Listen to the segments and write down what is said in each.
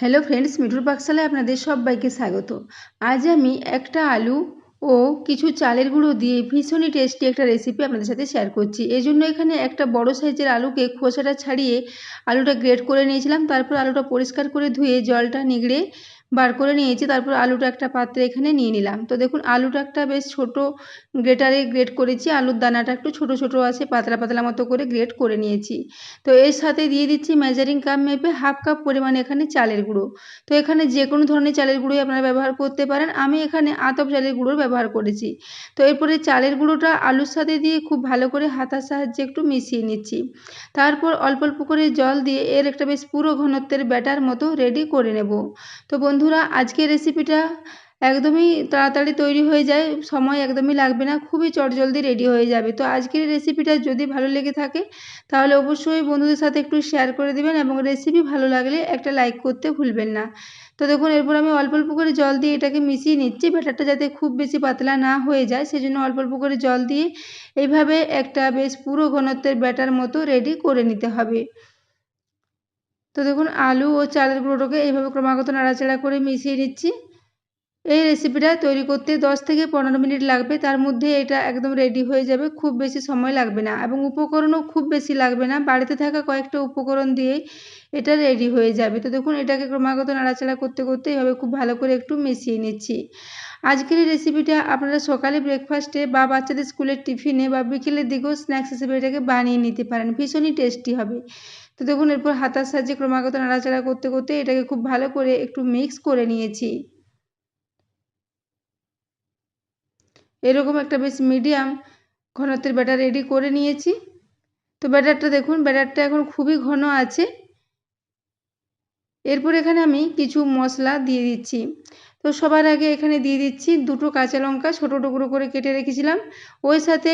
Hello friends, মিঠুর পাকশালায় আপনাদের সবাইকে স্বাগত। আজ আমি একটা আলু ও কিছু চালের গুঁড়ো দিয়ে ভীষণই টেস্টি একটা রেসিপি আপনাদের সাথে শেয়ার করছি। এই জন্য এখানে একটা বড় সাইজের আলুকে খোসাটা ছাড়িয়ে আলুটা গ্রেট করে নিয়েছিলাম, তারপর আলুটা পরিষ্কার করে ধুয়ে জলটা নিগড়ে বার করে নিয়েছি, তারপর আলুটা একটা পাত্রে এখানে নিয়ে নিলাম। তো দেখুন আলুটা একটা বেশ ছোট গ্রেটারে গ্রেট করেছি, আলুর দানাটা একটু ছোট ছোট আছে, পাতলা পাতলা মতো করে গ্রেট করে নিয়েছি। তো এর সাথে দিয়ে দিচ্ছি মেজারিং কাপ মেপে হাফ কাপ পরিমাণে এখানে চালের গুঁড়ো। তো এখানে যে কোনো ধরনের চালের গুঁড়োই আপনারা ব্যবহার করতে পারেন। আমি এখানে আতপ চালের গুঁড়োর ব্যবহার করেছি। তো এরপরে চালের গুঁড়োটা আলুর সাথে দিয়ে খুব ভালো করে হাতার সাহায্যে একটু মিশিয়ে নিচ্ছি। তারপর অল্প অল্প করে জল দিয়ে এর একটা বেশ পুরো ঘনত্বের ব্যাটার মতো রেডি করে নেব। তো বন্ধুরা, আজকের রেসিপিটা একদমই তাড়াতাড়ি তৈরি হয়ে যায়, সময় একদমই লাগবে না, খুবই চটজলদি রেডি হয়ে যাবে। তো আজকের রেসিপিটা যদি ভালো লেগে থাকে, তাহলে অবশ্যই বন্ধুদের সাথে একটু শেয়ার করে দেবেন এবং রেসিপি ভালো লাগলে একটা লাইক করতে ভুলবেন না। তো দেখুন, এরপর আমি অল্প অল্প করে জল দিয়ে এটাকে মিশিয়ে নিচ্ছি, ব্যাটারটা যাতে খুব বেশি পাতলা না হয়ে যায়, সেজন্য অল্প অল্প করে জল দিয়ে এইভাবে একটা বেশ পুরো ঘনত্বের ব্যাটার মতো রেডি করে নিতে হবে। তো দেখুন আলু ও চালের গুঁড়োটাকে এইভাবে ক্রমাগত নাড়াচাড়া করে মিশিয়ে নিচ্ছি। এই রেসিপিটা তৈরি করতে 10 থেকে পনেরো মিনিট লাগবে। তার মধ্যে এটা একদম রেডি হয়ে যাবে। খুব বেশি সময় লাগবে না এবং উপকরণও খুব বেশি লাগবে না। বাড়িতে থাকা কয়েকটা উপকরণ দিয়ে এটা রেডি হয়ে যাবে। তো দেখুন এটাকে ক্রমাগত নাড়াচাড়া করতে করতে এভাবে খুব ভালো করে একটু মিশিয়ে নিচ্ছি। আজকের এই রেসিপিটা আপনারা সকালে ব্রেকফাস্টে বা বাচ্চাদের স্কুলের টিফিনে বা বিকেলের দিকেও স্ন্যাক্স হিসেবে এটাকে বানিয়ে নিতে পারেন। ভীষণই টেস্টি হবে। তো দেখুন, এরপর হাতার সাহায্যে ক্রমাগত নাড়াচাড়া করতে করতে এটাকে খুব ভালো করে একটু মিক্স করে নিয়েছি। এরকম একটা বেশ মিডিয়াম ঘনত্বের ব্যাটার রেডি করে নিয়েছি। তো ব্যাটারটা দেখুন, ব্যাটারটা এখন খুবই ঘন আছে। এরপর এখানে আমি কিছু মশলা দিয়ে দিচ্ছি। তো সবার আগে এখানে দিয়ে দিচ্ছি দুটো কাঁচা লঙ্কা, ছোটো টুকরো করে কেটে রেখেছিলাম। ওই সাথে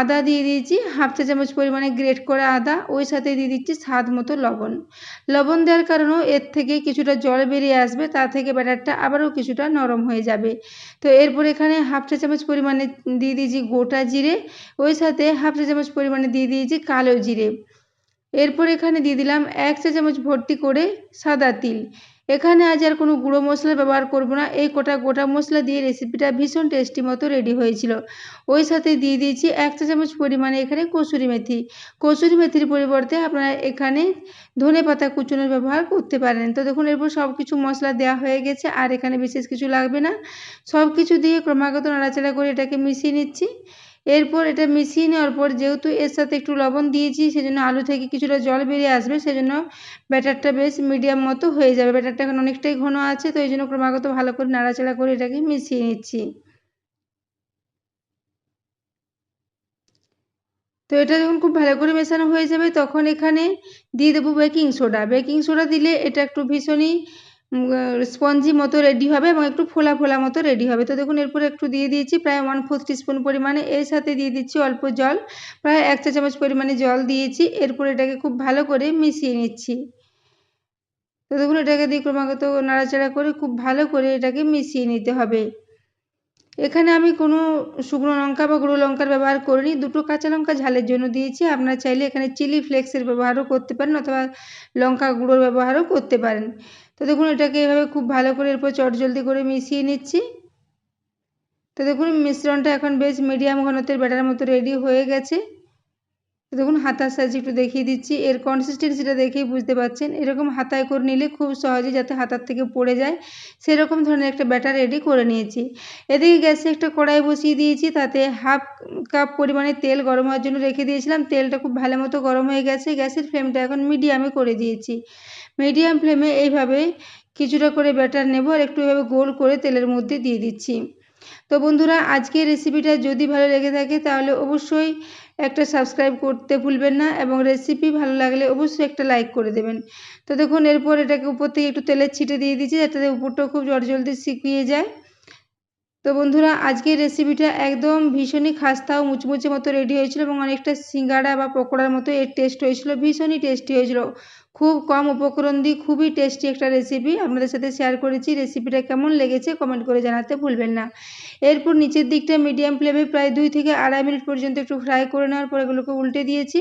আদা দিয়ে দিয়েছি, হাফ চা চামচ পরিমাণে গ্রেট করা আদা, ওই সাথে দিয়ে দিচ্ছি স্বাদ মতো লবণ। লবণ দেওয়ার কারণেও এর থেকে কিছুটা জল বেরিয়ে আসবে, তা থেকে ব্যাটারটা আবারও কিছুটা নরম হয়ে যাবে। তো এরপর এখানে হাফ চা চামচ পরিমাণে দিয়ে দিয়েছি গোটা জিরে, ওই সাথে হাফ চা চামচ পরিমাণে দিয়ে দিয়েছি কালো জিরে। এরপর এখানে দিয়ে দিলাম এক চা চামচ ভর্তি করে সাদা তিল। এখানে আজ আর কোনো গুঁড়ো মশলা ব্যবহার করব না। এই কোটা গোটা মশলা দিয়ে রেসিপিটা ভীষণ টেস্টি মতো রেডি হয়েছিল। ওই সাথে দিয়ে দিয়েছি এক চা চামচ পরিমাণে এখানে কসুরি মেথি। কসুরি মেথির পরিবর্তে আপনারা এখানে ধনে পাতা কুচুনোর ব্যবহার করতে পারেন। তো দেখুন, এরপর সব কিছু মশলা দেওয়া হয়ে গেছে, আর এখানে বিশেষ কিছু লাগবে না। সব কিছু দিয়ে ক্রমাগত নাড়াচাড়া করে এটাকে মিশিয়ে নিচ্ছি। এরপর এটা মিশিয়ে নেওয়ার পর যেহেতু এর সাথে একটু লবণ দিয়েছি, সেজন্য আলু থেকে কিছুটা জল বেরিয়ে আসবে, সেজন্য ব্যাটারটা বেশ মিডিয়াম মতো হয়ে যাবে। ব্যাটারটা এখন অনেকটাই ঘন আছে, তো এই জন্য ক্রমাগত ভালো করে নাড়াচাড়া করে এটাকে মিশিয়ে নিচ্ছি। তো এটা যখন খুব ভালো করে মেশানো হয়ে যাবে, তখন এখানে দিয়ে দেবো বেকিং সোডা। বেকিং সোডা দিলে এটা একটু ভীষণই স্পঞ্জি মতো রেডি হবে এবং একটু ফোলা ফোলা মতো রেডি হবে। তো দেখুন, এরপর একটু দিয়ে দিয়েছি প্রায় ওয়ান ফোর্থ টিস্পুন পরিমাণে। এর সাথে দিয়ে দিচ্ছি অল্প জল। প্রায় এক চা চামচ পরিমাণে জল দিয়েছি। এরপর এটাকে খুব ভালো করে মিশিয়ে নিচ্ছি। তো দেখুন, এটাকে দিয়ে ক্রমাগত নাড়াচাড়া করে খুব ভালো করে এটাকে মিশিয়ে নিতে হবে। এখানে আমি কোনো শুকনো লঙ্কা বা গুঁড়ো লঙ্কার ব্যবহার করিনি। দুটো কাঁচা লঙ্কা ঝালের জন্য দিয়েছি। আপনারা চাইলে এখানে চিলি ফ্লেক্সের ব্যবহারও করতে পারেন অথবা লঙ্কা গুঁড়োর ব্যবহারও করতে পারেন। তো দেখুন, এটাকে এভাবে খুব ভালো করে এরপর চট জলদি করে মিশিয়ে নিচ্ছি। তো দেখুন, মিশ্রণটা এখন বেশ মিডিয়াম ঘনত্বের ব্যাটার মতো রেডি হয়ে গেছে। দেখুন, হাতার সাহায্যে একটু দেখিয়ে দিচ্ছি। এর কনসিস্টেন্সিটা দেখেই বুঝতে পারছেন এরকম হাতায় করে নিলে খুব সহজে যাতে হাতার থেকে পড়ে যায়। সেরকম ধরনের একটা ব্যাটার রেডি করে নিয়েছি। এদিকে গ্যাসে একটা কড়াই বসিয়ে দিয়েছি। তাতে হাফ কাপ পরিমাণে তেল গরম হওয়ার জন্য রেখে দিয়েছিলাম। তেলটা খুব ভালো মতো গরম হয়ে গেছে। গ্যাসের ফ্লেমটা এখন মিডিয়ামে করে দিয়েছি। মিডিয়াম ফ্লেমে এইভাবে কিছুটা করে ব্যাটার নেব। আর একটু এভাবে গোল করে তেলের মধ্যে দিয়ে দিচ্ছি। তো বন্ধুরা, আজকের রেসিপিটা যদি ভালো লেগে থাকে, তাহলে অবশ্যই একটা সাবস্ক্রাইব করতে ভুলবেন না এবং রেসিপি ভালো লাগলে অবশ্যই একটা লাইক করে দেবেন। তো দেখুন, এরপর এটাকে উপর থেকে একটু তেলের ছিটে দিয়ে দিচ্ছি যাতে উপরটাও খুব জলদি শিখিয়ে যায়। তো বন্ধুরা, আজকের রেসিপিটা একদম ভীষণই খাস্তা ও মুচমুচে মতো রেডি হয়েছিল এবং অনেকটা সিঙ্গাড়া বা পকোড়ার মতো এর টেস্ট হয়েছিল, ভীষণই টেস্টি হয়েছিল। খুব কম উপকরণ দিয়ে খুবই টেস্টি একটা রেসিপি আপনাদের সাথে শেয়ার করেছি। রেসিপিটা কেমন লেগেছে কমেন্ট করে জানাতে ভুলবেন না। এরপর নিচের দিকটা মিডিয়াম ফ্লেমে প্রায় দুই থেকে আড়াই মিনিট পর্যন্ত একটু ফ্রাই করে নেওয়ার পর এগুলোকে উল্টে দিয়েছি।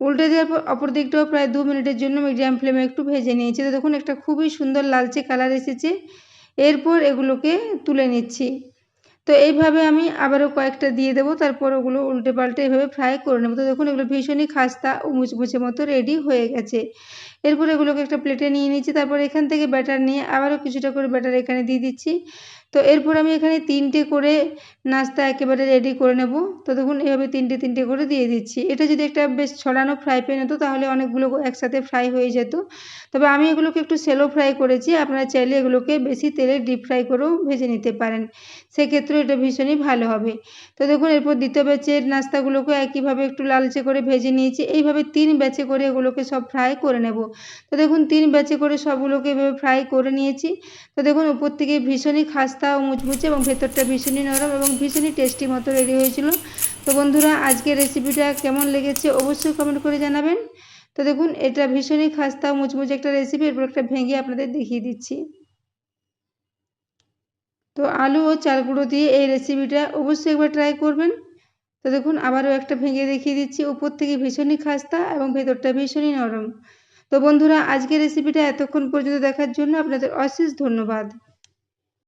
উল্টে দেওয়ার পর অপর দিকটাও প্রায় দু মিনিটের জন্য মিডিয়াম ফ্লেমে একটু ভেজে নিয়েছি। তো দেখুন, একটা খুবই সুন্দর লালচে কালার এসেছে। এরপর এগুলোকে তুলে নিচ্ছি। তো এইভাবে আমি আবারও কয়েকটা দিয়ে দেবো, তারপর ওগুলো উল্টে পাল্টে এভাবে ফ্রাই করে নেব। তো দেখুন, এগুলো ভীষণই খাস্তা ও মুচমুচে মতো রেডি হয়ে গেছে। এরপর এগুলোকে একটা প্লেটে নিয়ে নিচ্ছি, তারপর এখান থেকে ব্যাটার নিয়ে আবারও কিছুটা করে ব্যাটার এখানে দিয়ে দিচ্ছি। তো এরপর আমি এখানে তিনটে করে নাস্তা একেবারে রেডি করে নেব। তো দেখুন এভাবে তিনটে তিনটে করে দিয়ে দিচ্ছি। এটা যদি একটা বেশ ছড়ানো ফ্রাই প্যান হতো, তাহলে অনেকগুলো একসাথে ফ্রাই হয়ে যেত। তবে আমি এগুলোকে একটু সেলো ফ্রাই করেছি। আপনারা চাইলে এগুলোকে বেশি তেলে ডিপ ফ্রাই করেও ভেজে নিতে পারেন। সেক্ষেত্রেও এটা ভীষণই ভালো হবে। তো দেখুন, এরপর দ্বিতীয় ব্যাচের নাস্তাগুলোকে একইভাবে একটু লালচে করে ভেজে নিয়েছি। এইভাবে তিন ব্যাচে করে এগুলোকে সব ফ্রাই করে নেব। তো দেখুন, তিন ব্যাচে করে সবগুলোকে এভাবে ফ্রাই করে নিয়েছি। তো দেখুন, উপর থেকে ভীষণই খাস্তা ও মুচমুচে এবং ভেতরটা ভীষণই নরম এবং ভীষণই টেস্টি মতো রেডি হয়েছিল। তো বন্ধুরা, আজকের রেসিপিটা কেমন লেগেছে অবশ্যই কমেন্ট করে জানাবেন। তো দেখুন, এটা ভীষণই খাস্তা মুচমুচে একটা রেসিপি এরপর একটা ভেঙে আপনাদের দেখিয়ে দিচ্ছি। তো আলু ও চাল গুঁড়ো দিয়ে এই রেসিপিটা অবশ্যই একবার ট্রাই করবেন। তো দেখুন, আবারও একটা ভেঙে দেখিয়ে দিচ্ছি, উপর থেকে ভীষণই খাস্তা এবং ভেতরটা ভীষণই নরম। তো বন্ধুরা, আজকের রেসিপিটা এতক্ষণ পর্যন্ত দেখার জন্য আপনাদের অশেষ ধন্যবাদ।